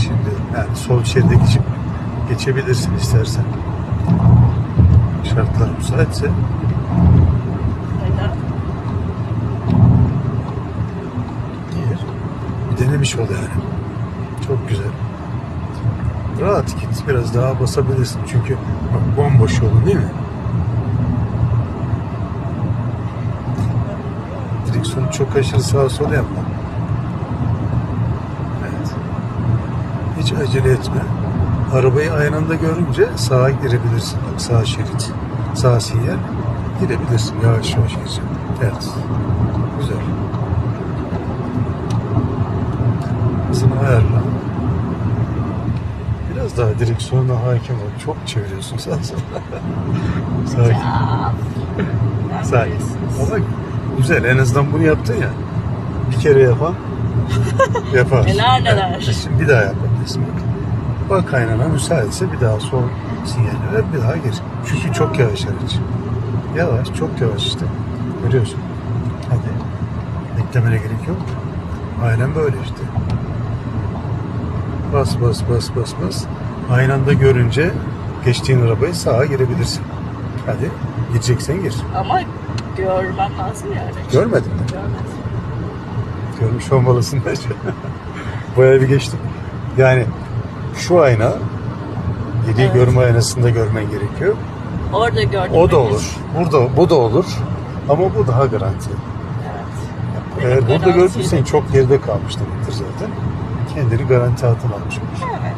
diyorum. Yani sol şeride geçip geçebilirsin istersen. Şartlar müsaitse. Gir. Bir denemiş ol yani. Çok güzel. Rahat git. Biraz daha basabilirsin. Çünkü bak bomboş yolun değil mi? Direksiyonu çok aşırı sağa sola yapma. Evet. Hiç acele etme. Arabayı aynı anda görünce sağa girebilirsin. Bak sağ şerit. Sağ sinyal. Girebilirsin. Yavaş yavaş gireceğim. Evet. Güzel. Hızını ayarla. Biraz daha direksiyona hakim ol. Çok çeviriyorsun sen sonra. Sakin. Sakin. Ama güzel. En azından bunu yaptın ya. Bir kere yapan yapar. Neler neler. Şimdi bir daha yapabilirsin. Bak. Bak kaynana müsaitse bir daha sol sinyali ver bir daha gir. Çünkü çok yavaş araç. Yavaş, çok yavaş işte. Görüyorsun. Hadi. Beklemene gerek yok. Aynen böyle işte. Bas bas bas bas bas. Aynı anda görünce geçtiğin arabayı sağa girebilirsin. Hadi. Gireceksen gir. Ama görmem lazım yani. Görmedin mi? Görmedim. Görmüş olmalısın bence. Bayağı bir geçtik. Yani şu ayna yediği Evet. görme aynasında görmen gerekiyor. Orada gördüm. O da olur. Burada bu da olur. Ama bu daha garanti. Evet. Eğer burada garantiydi. gördüysen çok geride kalmış demektir zaten. Kendini garanti altına almış olur. Evet.